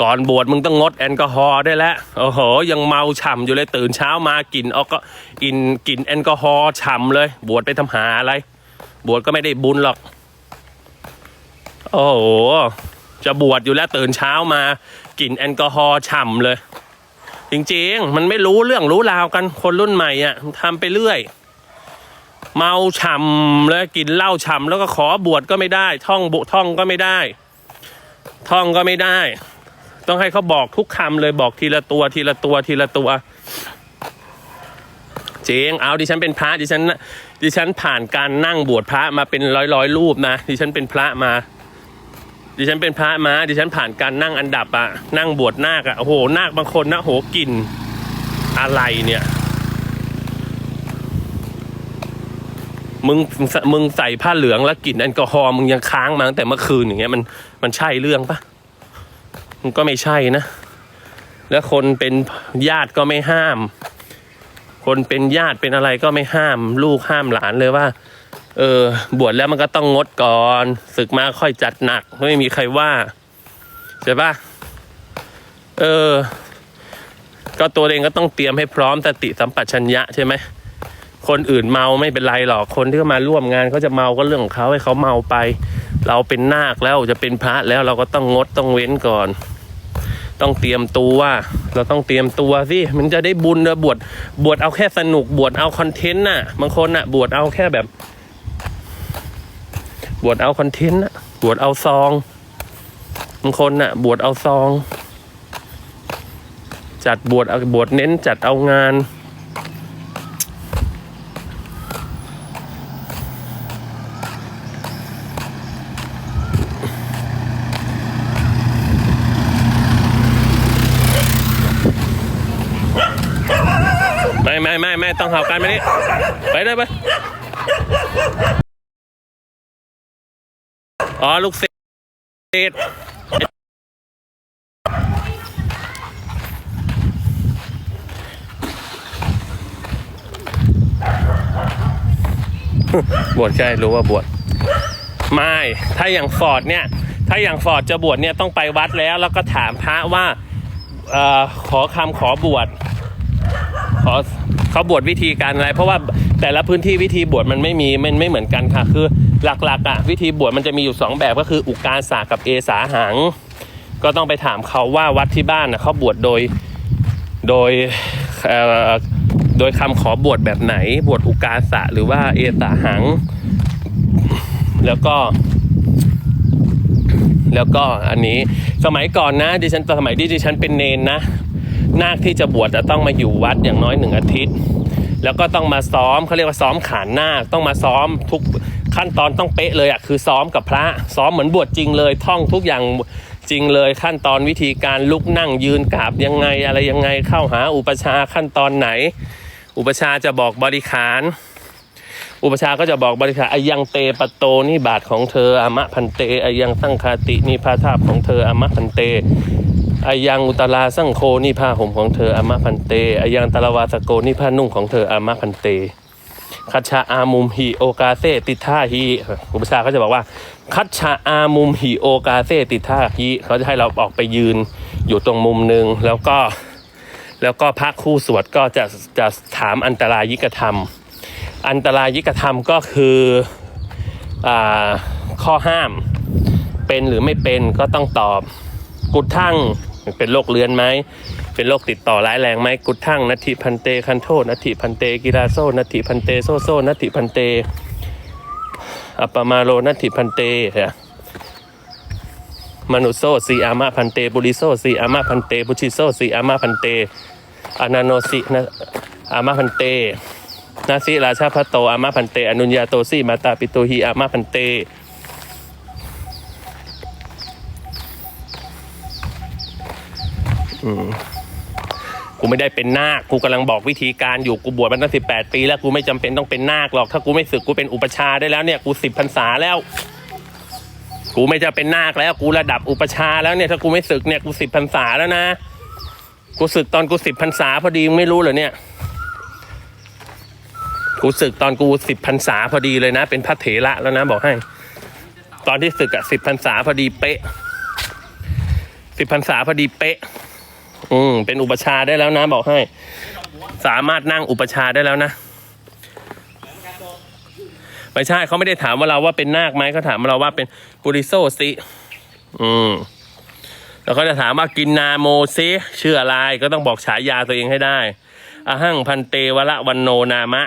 ก่อนบวชมึงต้องงดแอลกอฮอล์ได้แล้วโอ้โห ยังเมาฉ่ำอยู่เลยตื่นเช้ามากินเอาก็กินกินแอลกอฮอล์ฉ่ำเลย บวชไปทำหาอะไร บวชก็ไม่ได้บุญหรอก โอ้โห จะบวชอยู่แล้วตื่นเช้ามากินแอลกอฮอล์ฉ่ำเลย จริงๆ มันไม่รู้เรื่องรู้ราวกันคนรุ่นใหม่อะทำไปเรื่อย เมาฉ่ำเลยกินเหล้าฉ่ำแล้วก็ขอบวชก็ไม่ได้ ท่องบุท่องก็ไม่ได้ ท่องก็ไม่ได้ ต้องให้เขาบอกทุกคำเลยบอกทีละตัวทีละตัวทีละตัวเจงเอาดิฉันเป็นพระดิฉันดิฉันผ่านการนั่งบวชพระมาเป็นร้อยร้อยรูปนะดิฉันเป็นพระมา ดิฉันเป็นพระมาดิฉันผ่านการนั่งอันดับอะนั่งบวชนาคอะโอ้โหนาคบางคนนะโหกลิ่นอะไรเนี่ย มึงมึงใส่ผ้าเหลืองแล้วกลิ่นแอลกอฮอล์มึงยังค้างมาตั้งแต่เมื่อคืนอย่างเงี้ยมันมันใช่เรื่องปะ มันก็ไม่ใช่นะ แล้วคนเป็นญาติก็ไม่ห้าม คนเป็นญาติเป็นอะไรก็ไม่ห้าม ลูกห้ามหลานเลยว่า เออ บวชแล้วมันก็ต้องงดก่อนศึกมาค่อยจัดหนัก ไม่มีใครว่าใช่ปะเออ ก็ตัวเองก็ต้องเตรียมให้พร้อมสติสัมปชัญญะใช่ไหมคนอื่นเมาไม่เป็นไรหรอก คนที่มาร่วมงานเขาจะเมาก็เรื่องของเขาให้เขาเมาไป เราเป็นนาคแล้วจะเป็นพระแล้วเราก็ต้องงดต้องเว้นก่อน ต้องเตรียมตัว เราต้องเตรียมตัวสิมันจะได้บุญนะบวชบวชเอาแค่สนุกบวชเอาคอนเทนต์น่ะ บางคนน่ะ บวชเอาแค่แบบ บวชเอาคอนเทนต์น่ะ บวชเอาซองบางคนน่ะ บวชเอาซอง จัดบวชเอาบวชเน้นจัดเอางาน ไม่ไม่ ไม่ไม่ต้องเห่ากันไปนี่ไปเลยไปอ๋อลูกเศษบวชใช่รู้ว่าบวชไม่ถ้าอย่างฟอร์ดเนี่ย ถ้าอย่างฟอร์ดจะบวชเนี่ยต้องไปวัดแล้ว แล้วก็ถามพระว่าออขอคำขอบวช ขอเขาบวชวิธีการอะไร เพราะว่าแต่ละพื้นที่วิธีบวชมันไม่มีมันไม่เหมือนกันค่ะ คือหลักๆอะวิธีบวชมันจะมีอยู่สองแบบก็คืออุกาสากับเอสาหัง ก็ต้องไปถามเขาว่าวัดที่บ้านนะเขาบวชโดยโดยโดยคำขอบวชแบบไหน บวชอุกาสะหรือว่าเอสาหัง แล้วก็แล้วก็อันนี้สมัยก่อนนะดิฉันสมัยที่ดิฉันเป็นเนนนะ นาคที่จะบวชจะต้องมาอยู่วัดอย่างน้อยหนึ่งอาทิตย์ แล้วก็ต้องมาซ้อมเขาเรียกว่าซ้อมขานนาคต้องมาซ้อมทุกขั้นตอนต้องเป๊ะเลยอะคือซ้อมกับพระซ้อมเหมือนบวชจริงเลยท่องทุกอย่างจริงเลยขั้นตอนวิธีการลุกนั่งยืนกราบยังไงอะไรยังไงเข้าหาอุปชาขั้นตอนไหน อุปชาจะบอกบริขาร อุปชาก็จะบอกบริขารอายังเตปโตนี่บาทของเธออมะพันเตอายังสั้งคาตินี่พระทาบของเธออมะพันเต อายังอุตลาสังโคนี่ผ้าห่มของเธออามะพันเตอายังตะลวาสโกนี่ผ้านุ่งของเธออามะพันเตคัชชาอามุมหิโอกาเซติท่าหิอุปชาเขาจะบอกว่า คัชชาอามุมหิโอกาเซติท่าหิเขาจะให้เราออกไปยืนอยู่ตรงมุมหนึ่งแล้วก็แล้วก็พระคู่สวดก็จะจะถามอันตรายิกธรรม อันตรายิกธรรมก็คืออาข้อห้ามเป็นหรือไม่เป็นก็ต้องตอบ กุดทั่งเป็นโรคเรื้อนไหมเป็นโรคติดต่อร้ายแรงไหมกุดทั่งนัตถิพันเตคันโทษนัตถิพันเตกิราโซนัตถิพันเตโซโซนัตถิพันเตอัปปมาโลนัตถิพันเตเนี่ยมนุโซสีอามาพันเตบุริโซสีอามาพันเตบุชิโซสีอามาพันเตอนาโนสินะอามาพันเตนาสิราชาพัโตอามาพันเตอนุญญาโตสีมาตาปิโตหีอามาพันเต กูไม่ได้เป็นนาคกูกำลังบอกวิธีการอยู่กูบวชมาตั้งสิบแปดปี แล้วกูไม่จำเป็นต้องเป็นนาคหรอกถ้ากูไม่ศึกกูเป็นอุปชฌาย์ได้แล้วเนี่ยกูสิบพรรษาแล้ว กูไม่จะเป็นนาคแล้ว กูระดับอุปชฌาย์แล้วเนี่ยถ้ากูไม่ศึกเนี่ยกูสิบพรรษาแล้วนะกูศึกตอนกูสิบพรรษาพอดีมึงไม่รู้เหรอเนี่ย กูศึกตอนกูสิบพรรษาพอดีเลยนะ เป็นพระเถระแล้วนะบอกให้ ตอนที่ศึกอะสิบพรรษาพอดีเป๊ะสิบพรรษาพอดีเป๊ะ อืมเป็นอุปชาได้แล้วนะ บอกให้ สามารถนั่งอุปชาได้แล้วนะไม่ใช่เขาไม่ได้ถามว่าเราว่าเป็นนาคไหมเขาถามเราว่าเป็นปุริโซสิอืมแล้วก็จะถามว่ากินนาโมซิชื่ออะไรก็ต้องบอกฉายาตัวเองให้ได้อหังพันเตวละวันโนนามะ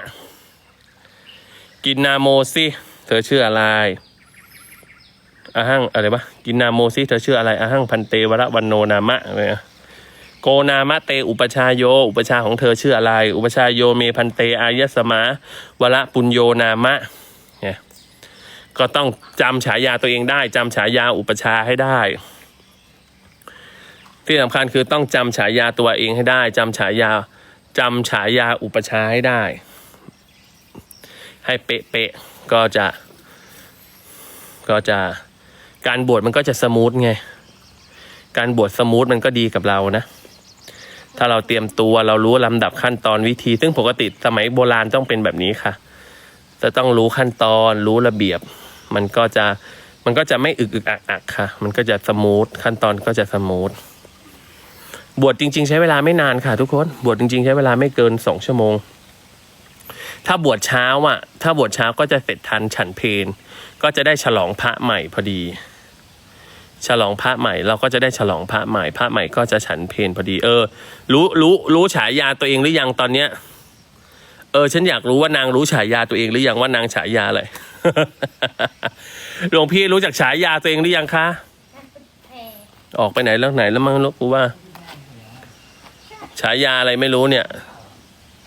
กินนาโมซิเธอชื่ออะไรอาหังอะไรวะกินนาโมซิเธอชื่ออะไรอาหังพันเตวละวันโนนามะอะไรนะ โกนามะเตอุปชาโย อุปชาของเธอชื่ออะไร อุปชาโยเมพันเตอายสมาวละปุญโยนามะเนี่ยก็ต้องจำฉายาตัวเองได้จำฉายาอุปชาให้ได้ ที่สำคัญคือต้องจำฉายาตัวเองให้ได้จำฉายาจำฉายาอุปชาให้ได้ ให้เป๊ะๆก็จะ ก็จะการบวชมันก็จะสมูทไง การบวชสมูทมันก็ดีกับเรานะ ถ้าเราเตรียมตัวเรารู้ลำดับขั้นตอนวิธี ซึ่งปกติสมัยโบราณต้องเป็นแบบนี้ค่ะ จะต้องรู้ขั้นตอนรู้ระเบียบ มันก็จะมันก็จะไม่อึกอึกอักอักค่ะ มันก็จะสมูทขั้นตอนก็จะสมูทบวชจริง ๆ ใช้เวลาไม่นานค่ะ ทุกคนบวชจริง ๆ ใช้เวลาไม่เกินสองชั่วโมง ถ้าบวชเช้าอะ ถ้าบวชเช้าก็จะเสร็จทันฉันเพลก็จะได้ฉลองพระใหม่พอดี ฉลองพระใหม่เราก็จะได้ฉลองพระใหม่พระใหม่ก็จะฉันเพลพอดีเออ รู้รู้รู้ฉายาตัวเองหรือยังตอนเนี้ย เออ ฉันอยากรู้ว่านางรู้ฉายาตัวเองหรือยังว่านางฉายาอะไรหลวงพี่รู้จักฉายาตัวเองหรือยังคะแพรออกไปไหนแล้วไหนแล้วมั้งลูกกูว่า ฉายาอะไรไม่รู้เนี่ย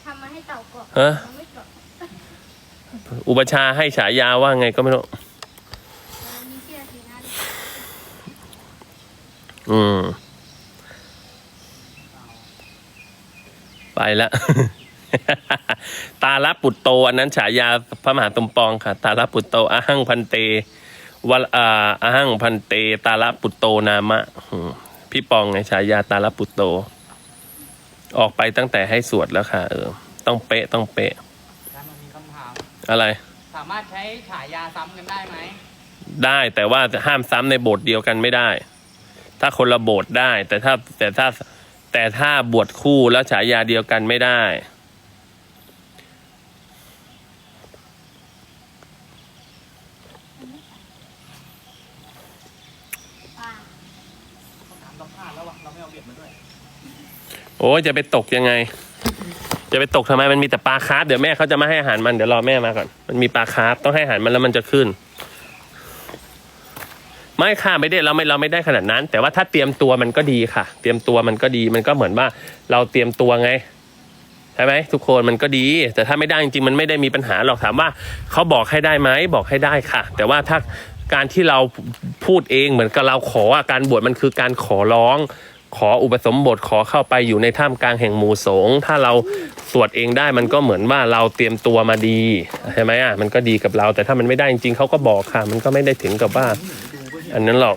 ทำมาให้เต่ากรอบฮะมันไม่กรอบอุปชฌาย์ให้ฉายาว่าไงก็ไม่รู้ มันมีเชื่อสีนั้น อืม ไปละ ตาลปุตโต อันนั้นฉายาพระมหาตุมปองค่ะ ตาลปุตโตอาหังพันเตวลอาอาหังพันเต ตาลปุตโตนามะอืมพี่ปองไงฉายาตาลปุตโต ออกไปตั้งแต่ให้สวดแล้วค่ะ เออ ต้องเป๊ะต้องเป๊ะถ้ามันมีคำถาม อะไร สามารถใช้ฉายาซ้ำกันได้ไหม ได้แต่ว่าห้ามซ้ำในโบสถ์เดียวกันไม่ได้ ถ้าคนละโบสถ์ได้ แต่ถ้าแต่ถ้าแต่ถ้าบวชคู่แล้วฉายาเดียวกันไม่ได้โอ้ยจะไปตกยังไง จะไปตกทำไมมันมีแต่ปลาคาร์ฟเดี๋ยวแม่เขาจะมาให้อาหารมันเดี๋ยวรอแม่มาก่อน มันมีปลาคาร์ฟต้องให้อาหารมันแล้วมันจะขึ้น ไม่ค่ะไม่ได้เราไม่เราไม่ได้ขนาดนั้น แต่ว่าถ้าเตรียมตัวมันก็ดีค่ะ เตรียมตัวมันก็ดีมันก็เหมือนว่าเราเตรียมตัวไงใช่ไหมทุกคนมันก็ดี แต่ถ้าไม่ได้จริงๆมันไม่ได้มีปัญหาหรอกถามว่าเขาบอกให้ได้ไหมบอกให้ได้ค่ะ แต่ว่าถ้าการที่เราพูดเองเหมือนกับเราขอการบวชมันคือการขอร้องขออุปสมบทขอเข้าไปอยู่ในท่ามกลางแห่งหมู่สงฆ์ถ้าเราสวดเองได้มันก็เหมือนว่าเราเตรียมตัวมาดีใช่ไหมอะมันก็ดีกับเรา แต่ถ้ามันไม่ได้จริงๆเขาก็บอกค่ะ มันก็ไม่ได้ถึงกับว่า อันนั้นหรอก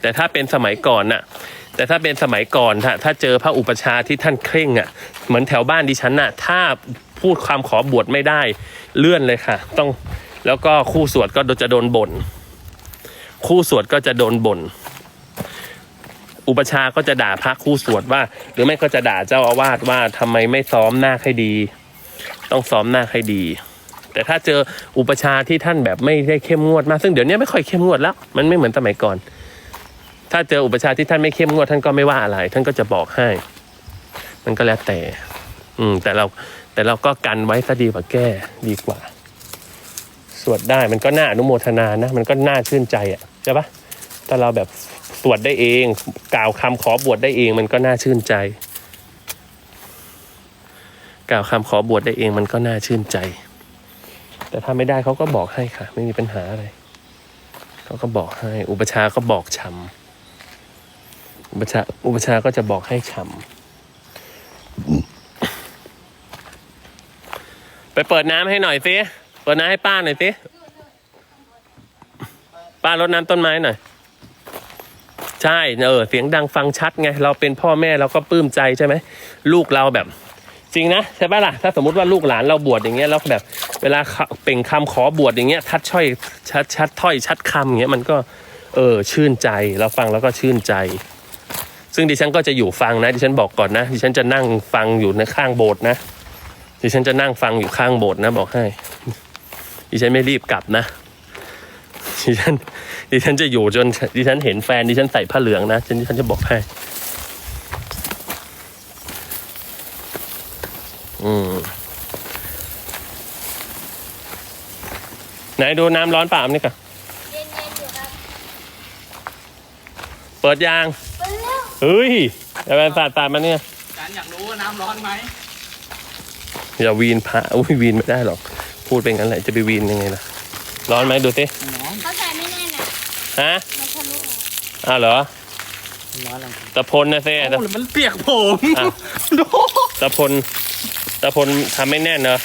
แต่ถ้าเป็นสมัยก่อนน่ะ แต่ถ้าเป็นสมัยก่อนถ้าถ้าเจอพระอุปชาที่ท่านเคร่งอะ เหมือนแถวบ้านดิฉันน่ะ ถ้าพูดความขอบวชไม่ได้เลื่อนเลยค่ะ ต้องแล้วก็คู่สวดก็จะโดนบ่นคู่สวดก็จะโดนบ่นอุปชาก็จะด่าพระคู่สวดว่า หรือไม่ก็จะด่าเจ้าอาวาสว่าทำไมไม่ซ้อมหน้าให้ดี ต้องซ้อมหน้าให้ดี แต่ถ้าเจออุปชาที่ท่านแบบไม่ได้เข้มงวดมาก ซึ่งเดี๋ยวนี้ไม่ค่อยเข้มงวดแล้ว มันไม่เหมือนสมัยก่อน ถ้าเจออุปชาที่ท่านไม่เข้มงวด ท่านก็ไม่ว่าอะไร ท่านก็จะบอกให้ มันก็แล้วแต่ อืม แต่เราแต่เราก็กันไว้ซะดีกว่าแก้ดีกว่า สวดได้มันก็น่าอนุโมทนานะ มันก็น่าชื่นใจอะใช่ปะถ้าเราแบบสวดได้เอง กล่าวคำขอบวชได้เอง มันก็น่าชื่นใจ กล่าวคำขอบวชได้เองมันก็น่าชื่นใจ แต่ถ้าไม่ได้เขาก็บอกให้ค่ะ ไม่มีปัญหาอะไรเขาก็บอกให้ อุปชาก็บอกชำอุปชาอุปชาก็จะบอกให้ชำไปเปิดน้ำให้หน่อยสิเปิดน้ำให้ป้าหน่อยสิป้ารดน้ำต้นไม้หน่อยใช่เออเสียงดังฟังชัดไง เราเป็นพ่อแม่เราก็ปลื้มใจใช่ไหมลูกเราแบบ จริงนะใช่ปะล่ะถ้าสมมติว่าลูกหลานเราบวชอย่างเงี้ยแล้วแบบ เวลาเปล่งคำขอบวชอย่างเงี้ยทัดช่อยชัดชัดถ้อยชัดคำอย่างเงี้ยมันก็เออชื่นใจเราฟังแล้วก็ชื่นใจ ซึ่งดิฉันก็จะอยู่ฟังนะดิฉันบอกก่อนนะ ดิฉันจะนั่งฟังอยู่ในข้างโบสถ์นะ ดิฉันจะนั่งฟังอยู่ข้างโบสถ์นะบอกให้ ดิฉันไม่รีบกลับนะดิฉันดิฉันจะอยู่จนดิฉันเห็นแฟนดิฉันใส่ผ้าเหลืองนะดิฉันจะบอกให้ อืมไห นดูน้ำร้อนเปล่านี่ก่อนเย็นเย็นๆอยู่ครับเปิดยางไปแล้วเฮ้ยอย่าไปสาดตามมาเนี่ยอาจารย์อยากรู้ว่าน้ำร้อนไหมอย่าวีนพระอุ้ยวีนไม่ได้หรอก พูดเป็นงั้นแหละจะไปวีนยังไงล่ะ ร้อนไหมดูสิร้อนเขาใส่ไม่แน่นอะฮะมันทะลุออกอ้าวเหรอร้อนอะไรตะพลนะเซ่โอ้หรือมันเปียกผมอะ ดูตะพลตะพลทำไม่แน่นเนอะ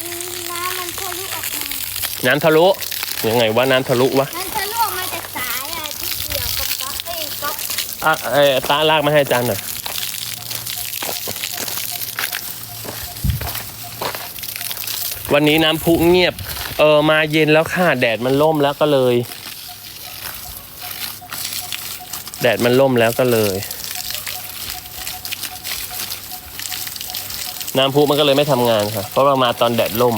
มันน้ำมันทะลุออกมา น้ำทะลุยังไงว่าน้ำทะลุวะมันทะลุออกมาจากสายอะที่เกี่ยวกับก๊อกเอ้ยก๊อกอะไอ้ตาลากมาให้อาจารย์หน่อยวันนี้น้ำพุเงียบ เออมาเย็นแล้วค่ะ แดดมันล่มแล้วก็เลย แดดมันล่มแล้วก็เลย น้ำพุมันก็เลยไม่ทำงานค่ะ เพราะเรามาตอนแดดล่ม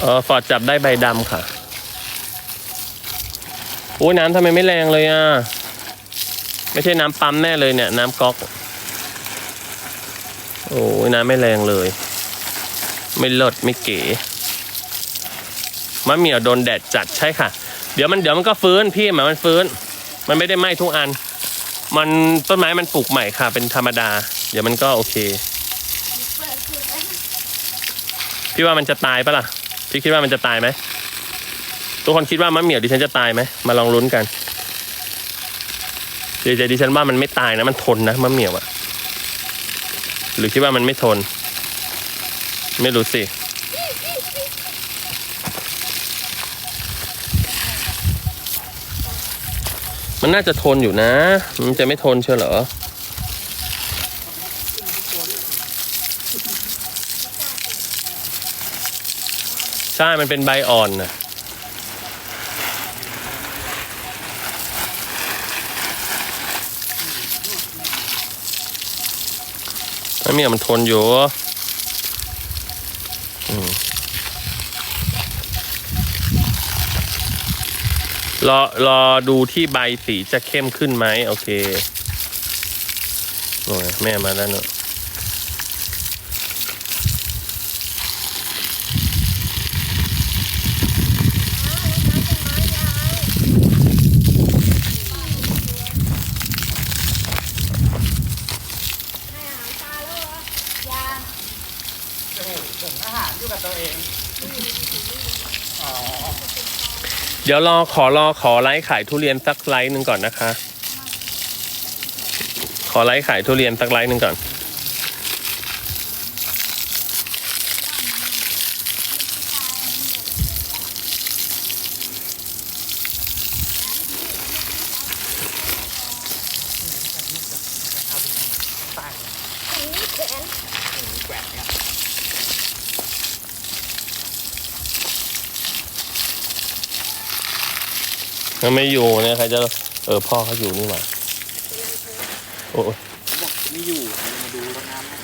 เออฟอร์ดจับได้ใบดำค่ะ โอ้ยน้ำทำไมไม่แรงเลยอะ ไม่ใช่น้ำปั๊มแน่เลยเนี่ย น้ำก๊อก โอ้ยน้ำไม่แรงเลย ไม่เลิศไม่เก๋มะเหมี่ยวโดนแดดจัดใช่ค่ะ เดี๋ยวมันเดี๋ยวมันก็ฟื้นพี่หมามันฟื้น มันไม่ได้ไหม้ทุกอัน มันต้นไม้มันปลูกใหม่ค่ะ เป็นธรรมดา เดี๋ยวมันก็โอเค พี่ว่ามันจะตายปะล่ะ พี่คิดว่ามันจะตายไหมทุกคนคิดว่ามะเหมี่ยวดิฉันจะตายไหมมาลองลุ้นกันเดี๋ยวดิฉันว่ามันไม่ตายนะมันทนนะมะเหมี่ยวอะหรือคิดว่ามันไม่ทน ไม่รู้สิมันน่าจะทนอยู่นะ มันจะไม่ทนเชียวเหรอ ใช่มันเป็นใบอ่อนนะแล้วเนี่ยมันทนอยู่รอรอดูที่ใบสีจะเข้มขึ้นไหม โอเคโอ้ยแม่มาแล้วเนอะ ให้อาหารตาแล้วเหรอยา ผมอาหารอยู่กับตัวเอง อ๋อ เดี๋ยวรอขอรอขอไลฟ์ขายทุเรียนสักไลฟ์หนึ่งก่อนนะคะ ขอไลฟ์ขายทุเรียนสักไลฟ์หนึ่งก่อน อันนี้แขน แกว่งเนี่ย ถ้าไม่อยู่เนี่ยใครจะเออพ่อเขาอยู่นี่หว่าโอ้ยบอกไม่อยู่มาดูรถน้ำให้